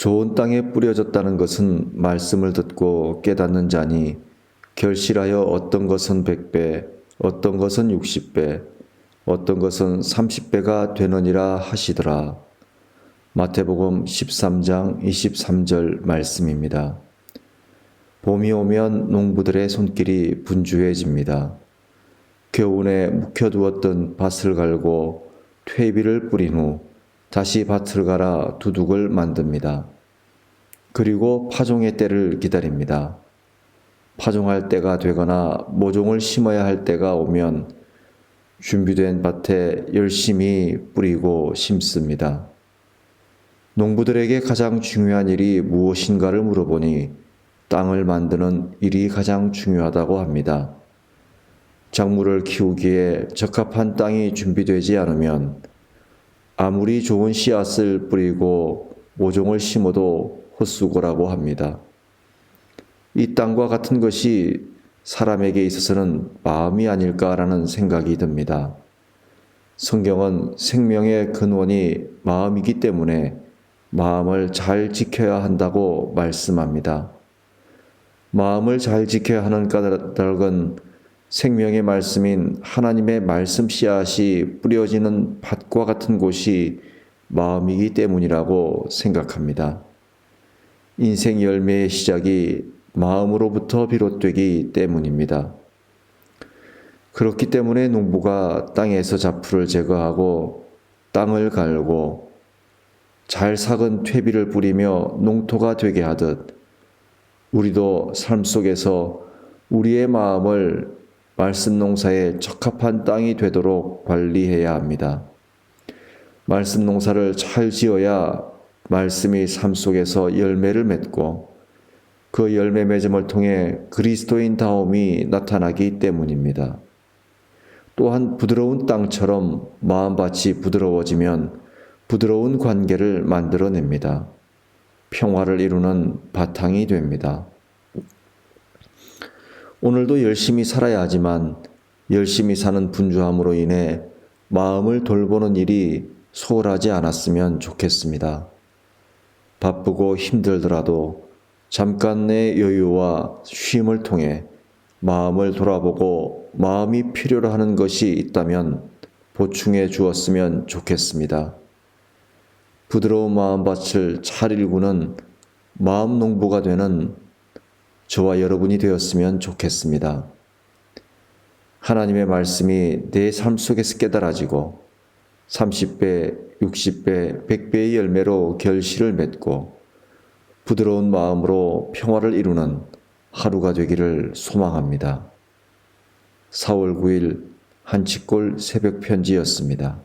좋은 땅에 뿌려졌다는 것은 말씀을 듣고 깨닫는 자니 결실하여 어떤 것은 백배, 어떤 것은 육십배, 어떤 것은 삼십배가 되느니라 하시더라. 마태복음 13장 23절 말씀입니다. 봄이 오면 농부들의 손길이 분주해집니다. 겨우내 묵혀두었던 밭을 갈고 퇴비를 뿌린 후 다시 밭을 갈아 두둑을 만듭니다. 그리고 파종의 때를 기다립니다. 파종할 때가 되거나 모종을 심어야 할 때가 오면 준비된 밭에 열심히 뿌리고 심습니다. 농부들에게 가장 중요한 일이 무엇인가를 물어보니 땅을 만드는 일이 가장 중요하다고 합니다. 작물을 키우기에 적합한 땅이 준비되지 않으면 아무리 좋은 씨앗을 뿌리고 모종을 심어도 헛수고라고 합니다. 이 땅과 같은 것이 사람에게 있어서는 마음이 아닐까라는 생각이 듭니다. 성경은 생명의 근원이 마음이기 때문에 마음을 잘 지켜야 한다고 말씀합니다. 마음을 잘 지켜야 하는 까닭은 생명의 말씀인 하나님의 말씀 씨앗이 뿌려지는 밭과 같은 곳이 마음이기 때문이라고 생각합니다. 인생 열매의 시작이 마음으로부터 비롯되기 때문입니다. 그렇기 때문에 농부가 땅에서 잡풀을 제거하고 땅을 갈고 잘 삭은 퇴비를 뿌리며 농토가 되게 하듯 우리도 삶 속에서 우리의 마음을 말씀 농사에 적합한 땅이 되도록 관리해야 합니다. 말씀 농사를 잘 지어야 말씀이 삶 속에서 열매를 맺고 그 열매 맺음을 통해 그리스도인 다움이 나타나기 때문입니다. 또한 부드러운 땅처럼 마음밭이 부드러워지면 부드러운 관계를 만들어냅니다. 평화를 이루는 바탕이 됩니다. 오늘도 열심히 살아야 하지만 열심히 사는 분주함으로 인해 마음을 돌보는 일이 소홀하지 않았으면 좋겠습니다. 바쁘고 힘들더라도 잠깐의 여유와 쉼을 통해 마음을 돌아보고 마음이 필요로 하는 것이 있다면 보충해 주었으면 좋겠습니다. 부드러운 마음밭을 잘 일구는 마음 농부가 되는 저와 여러분이 되었으면 좋겠습니다. 하나님의 말씀이 내 삶 속에서 깨달아지고 30배, 60배, 100배의 열매로 결실을 맺고 부드러운 마음으로 평화를 이루는 하루가 되기를 소망합니다. 4월 9일 한치골 새벽 편지였습니다.